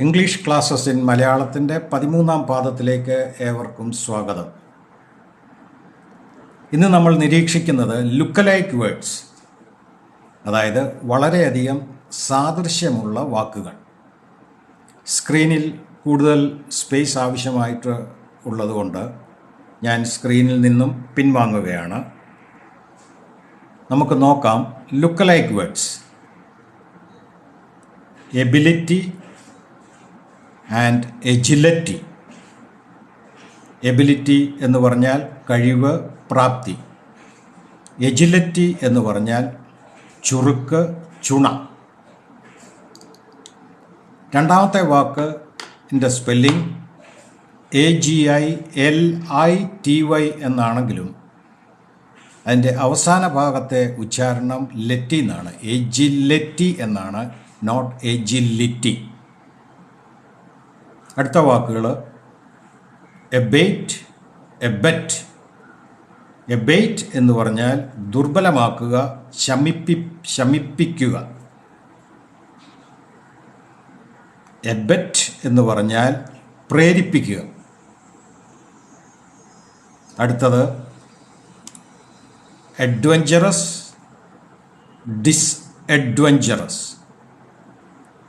English classes in മലയാളത്തിന്റെ പതിമൂന്നാം പാദത്തിലേക്ക് ഏവർക്കും സ്വാഗതം. ഇന്ന് നമ്മൾ നിരീക്ഷിക്കുന്നത് ലുക്കലൈക്ക് വേർഡ്സ് അതായത് വളരെയധികം സാദൃശ്യമുള്ള വാക്കുകൾ. സ്ക്രീനിൽ കൂടുതൽ സ്പേസ് ആവശ്യമായിട്ട് ഉള്ളതുകൊണ്ട് ഞാൻ സ്ക്രീനിൽ നിന്നും പിൻവാങ്ങുകയാണ്. നമുക്ക് നോക്കാം lookalike words. Ability and agility ability എന്ന് പറഞ്ഞാൽ കഴിവ് പ്രാപ്തി. എജിലറ്റി എന്ന് പറഞ്ഞാൽ ചുറുക്ക് ചുണ. രണ്ടാമത്തെ വാക്ക് ന്റെ spelling A G I L I T Y എന്നാണെങ്കിലും അതിന്റെ അവസാന ഭാഗത്തെ ഉച്ചാരണം ലെറ്റി എന്നാണ് എജിലെറ്റി എന്നാണ്. നോട്ട് എജിലിറ്റി അടുത്ത വാക്കുകൾ എബേറ്റ് എബറ്റ് എബേറ്റ് എന്ന് പറഞ്ഞാൽ ദുർബലമാക്കുക ശമിപ്പി ശമിപ്പിക്കുക. എബറ്റ് എന്ന് പറഞ്ഞാൽ പ്രേരിപ്പിക്കുക. അടുത്തത്. അഡ്വഞ്ചറസ് ഡിസ് അഡ്വഞ്ചറസ്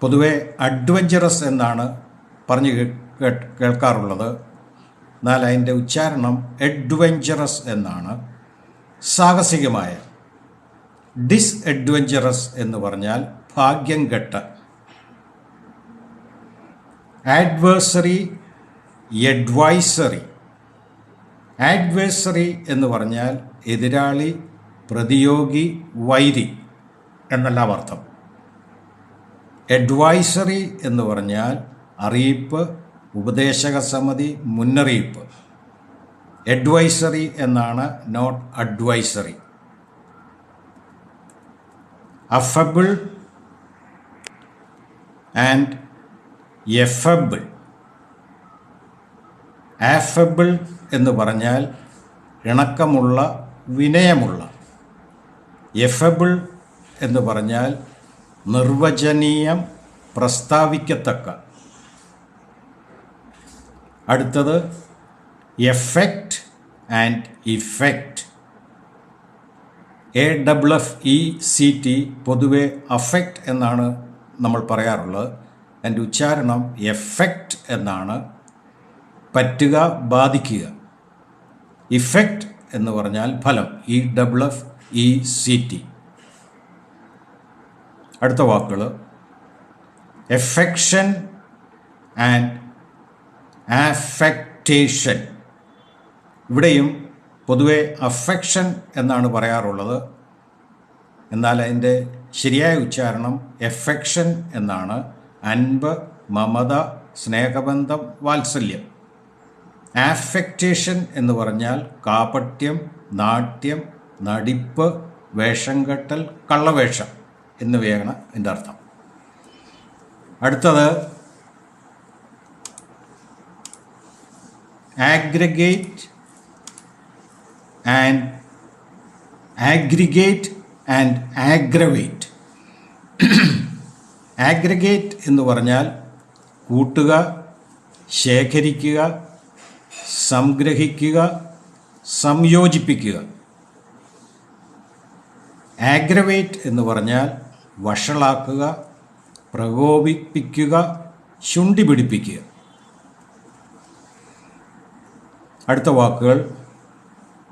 പൊതുവെ അഡ്വഞ്ചറസ് എന്നാണ് പറഞ്ഞു കേൾക്കാറുള്ളത്. എന്നാൽ അതിന്റെ ഉച്ചാരണം അഡ്വഞ്ചറസ് എന്നാണ്. സാഹസികമായ ഡിസ് അഡ്വഞ്ചറസ് എന്ന് പറഞ്ഞാൽ ഭാഗ്യം കെട്ട. ആഡ്വേഴ്സറി എഡ്വൈസറി ആഡ്വേഴ്സറി എന്ന് പറഞ്ഞാൽ എതിരാളി പ്രതിയോഗി വൈരി എന്നെല്ലാം അർത്ഥം അഡ്വൈസറി എന്ന് പറഞ്ഞാൽ അറിയിപ്പ് ഉപദേശക സമിതി മുന്നറിയിപ്പ്. അഡ്വൈസറി എന്നാണ് note advisory affable and effable affable എന്ന് പറഞ്ഞാൽ ഇണക്കമുള്ള വിനയമുള്ള. എഫബിൾ എന്ന് പറഞ്ഞാൽ നിർവചനീയം പ്രസ്താവിക്കത്തക്ക. അടുത്തത് affect and effect A double F E C T പൊതുവെ അഫക്റ്റ് എന്നാണ് നമ്മൾ പറയാറുള്ളത്. അതിന്റെ ഉച്ചാരണം എഫക്റ്റ് എന്നാണ്. പറ്റുക ബാധിക്കുക. ഇഫക്റ്റ് എന്ന് പറഞ്ഞാൽ ഫലം E double F E C T അടുത്ത വാക്കുകൾ എഫെക്ഷൻ ആൻഡ് ആഫക്റ്റേഷൻ ഇവിടെയും പൊതുവെ അഫെക്ഷൻ എന്നാണ് പറയാറുള്ളത്. എന്നാൽ അതിന്റെ ശരിയായ ഉച്ചാരണം എഫെക്ഷൻ എന്നാണ്. അൻപ് മമത സ്നേഹബന്ധം വാത്സല്യം. ആഫെക്റ്റേഷൻ എന്ന് പറഞ്ഞാൽ കാപട്യം നാട്യം നടിപ്പ് വേഷം കെട്ടൽ കള്ളവേഷം എന്നിവയാണ് എന്റെ അർത്ഥം. അടുത്തത് aggregate and aggregate and aggravate. Aggregate എന്ന് പറഞ്ഞാൽ കൂട്ടുക ശേഖരിക്കുക സംഗ്രഹിക്കുക സംയോജിപ്പിക്കുക. ആഗ്രവേറ്റ് എന്ന് പറഞ്ഞാൽ വഷളാക്കുക പ്രകോപിപ്പിക്കുക ശുണ്ടി പിടിപ്പിക്കുക അടുത്ത വാക്കുകൾ.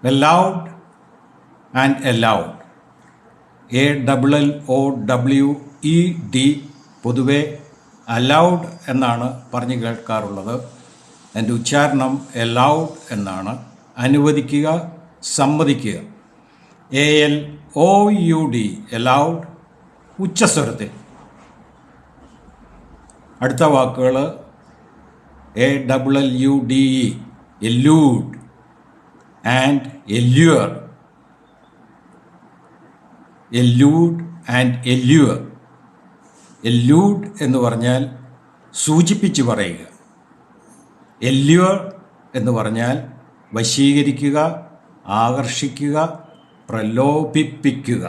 Aloud and allowed A double L O W E D പൊതുവെ അലൗഡ് എന്നാണ് പറഞ്ഞു കേൾക്കാറുള്ളത്. എന്റെ ഉച്ചാരണം എലൗഡ് എന്നാണ്. അനുവദിക്കുക സമ്മതിക്കുക. A L O U D aloud ഉച്ചസ്വരത്തിൽ. അടുത്ത വാക്കുകൾ A double L U D E allude and allure allude and allure allude എന്ന് പറഞ്ഞാൽ സൂചിപ്പിച്ച് പറയുക. എല്യുവർ എന്ന് പറഞ്ഞാൽ വശീകരിക്കുക ആകർഷിക്കുക പ്രലോഭിപ്പിക്കുക.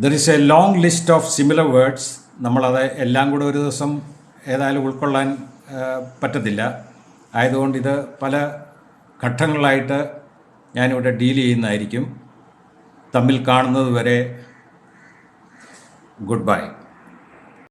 There is a long list of similar words നമ്മളത് എല്ലാം കൂടെ ഒരു ദിവസം ഏതായാലും ഉൾക്കൊള്ളാൻ പറ്റത്തില്ല. ആയതുകൊണ്ട് ഇത് പല ഘട്ടങ്ങളായിട്ട് ഞാനിവിടെ ഡീൽ ചെയ്യുന്നതായിരിക്കും. തമ്മിൽ കാണുന്നത് വരെ ഗുഡ് ബൈ.